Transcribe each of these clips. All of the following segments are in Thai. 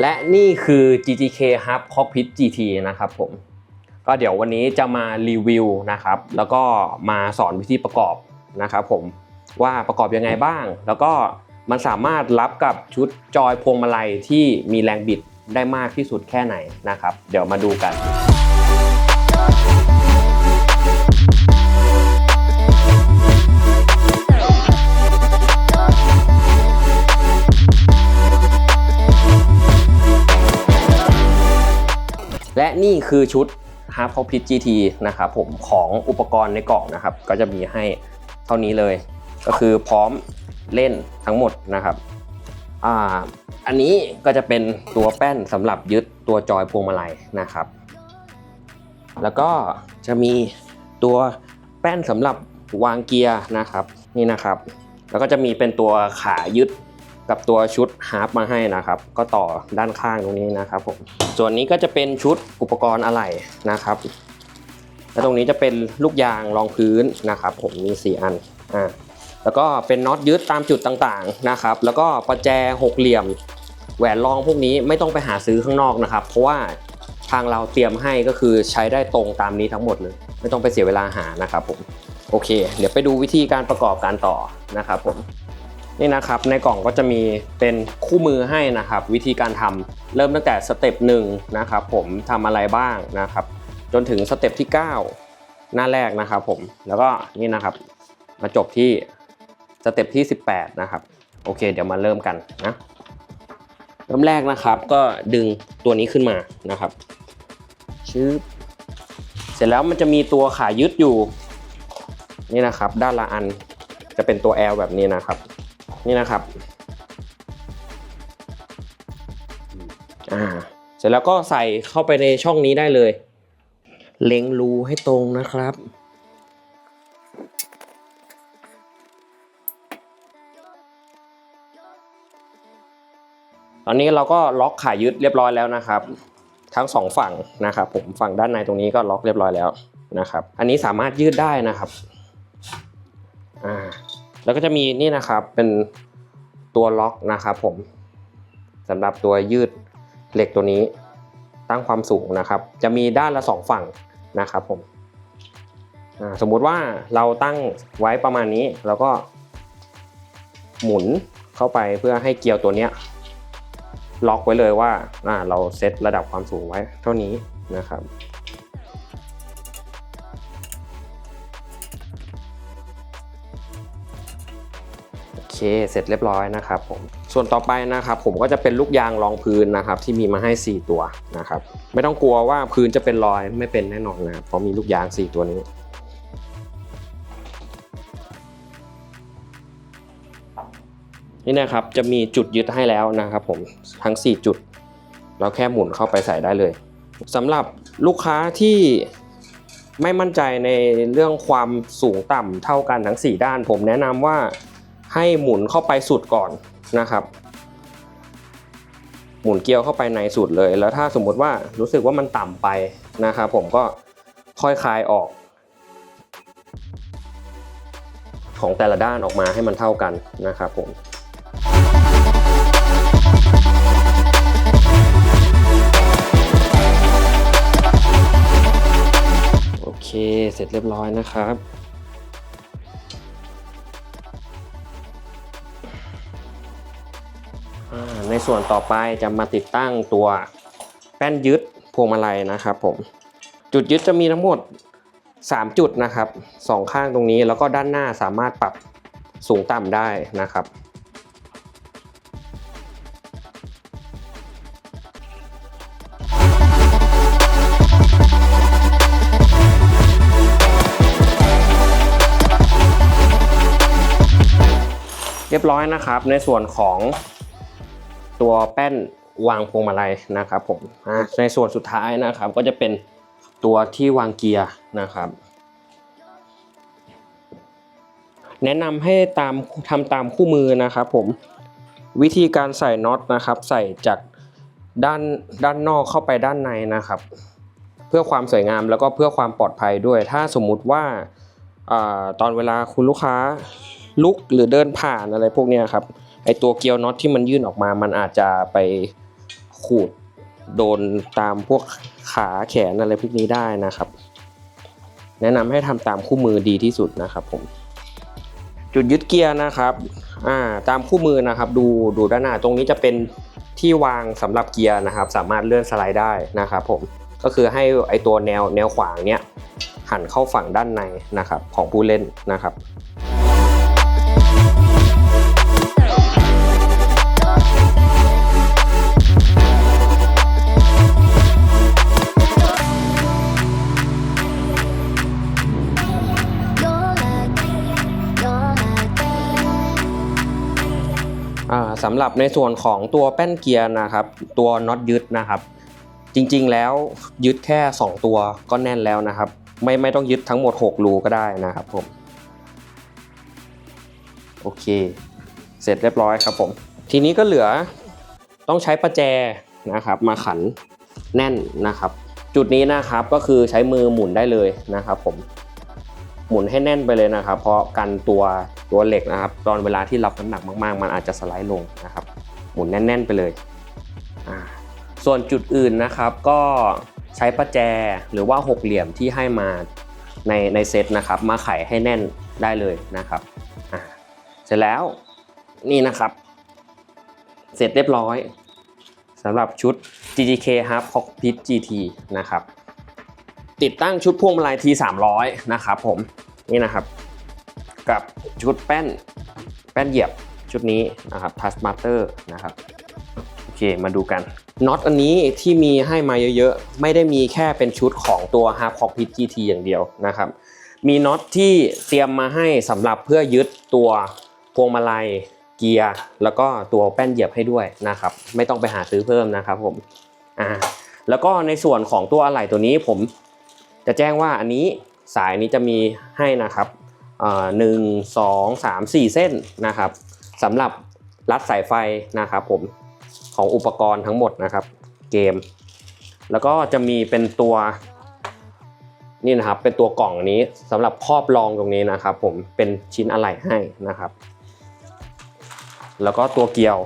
และนี่คือ GTK Hub Cockpit GT นะครับผม ก็เดี๋ยววันนี้จะมารีวิวนะครับ แล้วก็มาสอนวิธีประกอบนะครับผมว่าประกอบยังไงบ้าง แล้วก็มันสามารถรับกับชุดจอยพวงมาลัยที่มีแรงบิดได้มากที่สุดแค่ไหนนะครับ เดี๋ยวมาดูกัน และนี่คือชุด Harpopit GT นะครับผมของอุปกรณ์ในกล่องนะครับ ก็จะมีให้เท่านี้เลย ก็คือพร้อมเล่นทั้งหมดนะครับอ่าอันนี้ก็จะเป็นตัวแป้นสำหรับยึดตัวจอยพวงมาลัยนะครับ แล้วก็จะมีตัวแป้นสำหรับวางเกียร์นะครับนี่นะครับ แล้วก็จะมีเป็นตัวขายึด กับตัวชุดฮาร์ปมาให้นะครับ ก็ต่อด้านข้างตรงนี้นะครับผมส่วนนี้ก็จะเป็นชุดอุปกรณ์อะไหล่นะครับและตรงนี้จะเป็นลูกยางรองพื้นนะครับ ผมมี 4 อันอ่าแล้วก็เป็นน็อตยึดตามจุดต่างๆนะครับ แล้วก็ประแจหกเหลี่ยม แหวนรองพวกนี้ไม่ต้องไปหาซื้อข้างนอกนะครับ เพราะว่าทางเราเตรียมให้ก็คือใช้ได้ตรงตามนี้ทั้งหมดเลย ไม่ต้องไปเสียเวลาหานะครับผมโอเค เดี๋ยวไปดูวิธีการประกอบการต่อนะครับผม นี่นะครับในกล่องก็จะมีเป็นคู่มือให้นะครับ วิธีการทำเริ่มตั้งแต่สเต็ปหนึ่งนะครับผมทำอะไรบ้างนะครับ จนถึงสเต็ปที่ 9 หน้าแรกนะครับผมแล้วก็นี่นะครับมาจบที่สเต็ปที่ 18 นะครับ โอเค เดี๋ยวมาเริ่มกันนะเริ่มแรกนะครับก็ดึงตัวนี้ขึ้นมานะครับชืบเสร็จแล้วมันจะมีตัวขายึดอยู่ นี่นะครับ ด้านละอันจะเป็นตัว L แบบนี้นะครับ นี่นะครับอ่าเสร็จแล้วก็ใส่เข้าไปในช่องนี้ได้เลย เล็งรูให้ตรงนะครับ ตอนนี้เราก็ล็อกขายึดเรียบร้อยแล้วนะครับ ทั้งสองฝั่งนะครับผมฝั่งด้านในตรงนี้ก็ล็อกเรียบร้อยแล้วนะครับ อันนี้สามารถยืดได้นะครับ แล้วก็จะมีนี่นะครับเป็นตัวล็อกนะครับผมสำหรับตัวยืดเหล็กตัวนี้ตั้งความสูงนะครับ จะมีด้านละสองฝั่งนะครับผมสมมุติว่าเราตั้งไว้ประมาณนี้แล้วก็หมุนเข้าไปเพื่อให้เกลียวตัวเนี้ยล็อกไว้เลยว่าอ่าเราเซตระดับความสูงไว้เท่านี้นะครับ เคเสร็จเรียบร้อยนะครับผมส่วนต่อไปนะครับ ผมก็จะเป็นลูกยางรองพื้นนะครับ ที่มีมาให้ 4 ตัวนะครับ ไม่ต้องกลัวว่าพื้นจะเป็นรอยไม่เป็นแน่นอนนะเพราะมีลูกยาง 4 ตัวนี้นี่นะครับจะมีจุดยึดให้แล้วนะครับผมทั้ง 4 จุด เราแค่หมุนเข้าไปใส่ได้เลยสำหรับลูกค้าที่ไม่มั่นใจในเรื่องความสูงต่ำเท่ากันทั้ง 4 ด้าน ผมแนะนำว่า ให้หมุนเข้าไปสุดก่อนนะครับ หมุนเกลียวเข้าไปในสุดเลย แล้วถ้าสมมุติว่ารู้สึกว่ามันต่ำไปนะครับผมก็ค่อยคลายออก ของแต่ละด้านออกมาให้มันเท่ากันนะครับผมโอเคเสร็จเรียบร้อยนะครับ ในส่วนต่อไปจะมาติดตั้งตัวแป้นยึดพวงมาลัยนะครับผมจุดยึดจะมีทั้งหมด 3 จุดนะครับสองข้างตรงนี้แล้วก็ด้านหน้าสามารถปรับสูงต่ำได้นะครับเรียบร้อยนะครับในส่วนของ ตัวแป้นวางพวงมาลัยนะครับผมในส่วนสุดท้ายนะครับ ก็จะเป็นตัวที่วางเกียร์นะครับ แนะนำให้ตามทำตามคู่มือนะครับผมวิธีการใส่น็อตนะครับ ใส่จากด้านด้านนอกเข้าไปด้านในนะครับ เพื่อความสวยงามแล้วก็เพื่อความปลอดภัยด้วย ถ้าสมมุติว่าอาตอนเวลาคุณลูกค้าลุกหรือเดินผ่านอะไรพวกนี้ครับ ไอตัวเกียวน็อตที่มันยื่นออกมา มันอาจจะไปขูดโดนตามพวกขาแขนอะไรพวกนี้ได้นะครับ แนะนำให้ทำตามคู่มือดีที่สุดนะครับผมจุดยึดเกียร์นะครับอ่าตามคู่มือนะครับ ดูดูด้านหน้าตรงนี้จะเป็นที่วางสำหรับเกียร์นะครับ สามารถเลื่อนสไลด์ได้นะครับผมก็คือให้ไอตัวแนวแนวขวางเนี้ยหันเข้าฝั่งด้านในนะครับของผู้เล่นนะครับ สำหรับในส่วนของตัวแป้นเกียร์นะครับ ตัวน็อตยึดนะครับ จริงๆแล้วยึดแค่ 2 ตัวก็แน่นแล้วนะครับ ไม่ไม่ต้องยึดทั้งหมด 6 รูก็ได้นะครับผมโอเค เสร็จเรียบร้อยครับผม ทีนี้ก็เหลือต้องใช้ประแจนะครับ มาขันแน่นนะครับ จุดนี้นะครับก็คือใช้มือหมุนได้เลยนะครับผมหมุนให้แน่นไปเลยนะครับ เพราะกันตัว ตัวเหล็กนะครับ ตอนเวลาที่รับน้ำหนักมากๆ มันอาจจะสไลด์ลงนะครับ หมุนแน่น ๆ ไปเลย ส่วนจุดอื่นนะครับ ก็ใช้ประแจหรือว่าหกเหลี่ยมที่ให้มาในในเซตนะครับ มาไขให้แน่นได้เลยนะครับเสร็จแล้วนี่นะครับ เสร็จเรียบร้อยสำหรับชุด GGK Half Cockpit GT นะครับ ติดตั้งชุดพวงมาลัย T300 นะครับผมนี่นะครับ กับชุดแป้นแป้นเหยียบชุดนี้นะครับ Taskmaster นะครับโอเคมาดูกันน็อตอันนี้ที่มีให้มาเยอะๆ ไม่ได้มีแค่เป็นชุดของตัว Half Cockpit GT อย่างเดียวนะครับ มีน็อตที่เตรียมมาให้สำหรับเพื่อยึดตัวพวงมาลัยเกียร์ แล้วก็ตัวแป้นเหยียบให้ด้วยนะครับ ไม่ต้องไปหาซื้อเพิ่มนะครับผมอ่าแล้วก็ในส่วนของตัวอะไหล่ตัวนี้ผมจะแจ้งว่าอันนี้สายนี้จะมีให้นะครับ หนึ่งสองสามสี่เส้นนะครับสำหรับรัดสายไฟนะครับผมของอุปกรณ์ทั้งหมดนะครับเกม แล้วก็จะมีเป็นตัวนี่นะครับเป็นตัวกล่องนี้สำหรับครอบรองตรงนี้นะครับผมเป็นชิ้นอะไหล่ให้นะครับ แล้วก็ตัวเกลียว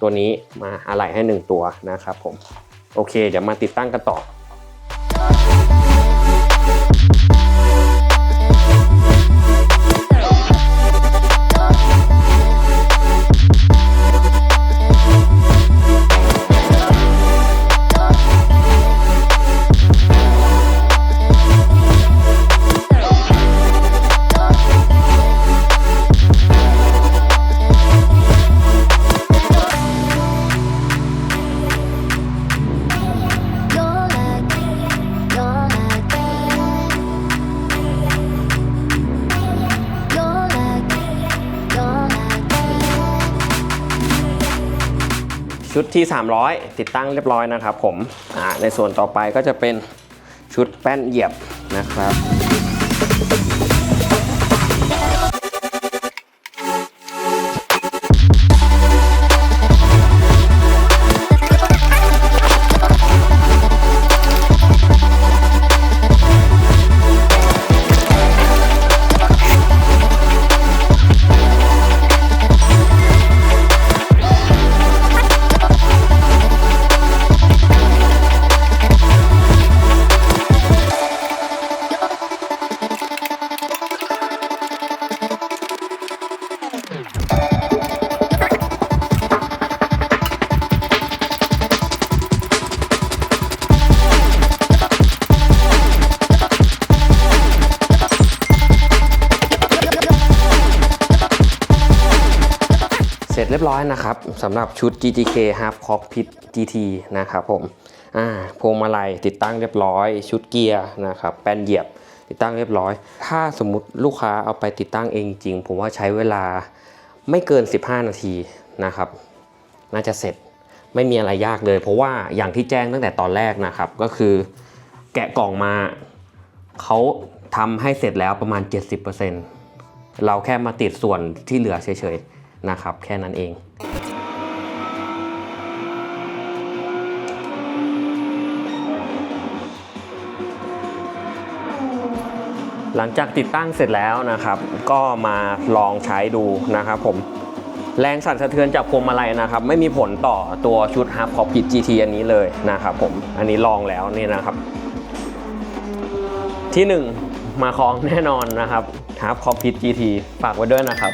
ตัวนี้มาอะไหล่ให้หนึ่งตัวนะครับผมโอเค เดี๋ยวมาติดตั้งกันต่อ ชุดที่ 300 ติดตั้งเรียบร้อยนะครับผมอ่าในส่วนต่อไปก็จะเป็นชุดแป้นเหยียบนะครับ ยบร้อยนะครับสำหรับชุด GTK Half Cockpit GT นะครับผมอ่าพวงมาลัยติดตั้งเรียบร้อย ชุดเกียร์นะครับแป้นเหยียบติดตั้งเรียบร้อย ถ้าสมมติลูกค้าเอาไปติดตั้งเองจริง ผมว่าใช้เวลาไม่เกิน 15 นาทีนะครับ น่าจะเสร็จไม่มีอะไรยากเลย เพราะว่าอย่างที่แจ้งตั้งแต่ตอนแรกนะครับ ก็คือแกะกล่องมาเขาทำให้เสร็จแล้วประมาณ 70%เราแค่มาติดส่วนที่เหลือเฉยๆ นะครับ แค่นั้นเองหลังจากติดตั้งเสร็จแล้วนะครับ ก็มาลองใช้ดูนะครับผม แรงสั่นสะเทือนจากพวงมาลัยนะครับ ไม่มีผลต่อตัวชุด Half Cockpit GT อันนี้เลยนะครับผม อันนี้ลองแล้วนี่นะครับ ที่ 1 มาคล้องแน่นอนนะครับ Half Cockpit GT ฝากไว้ด้วยนะครับ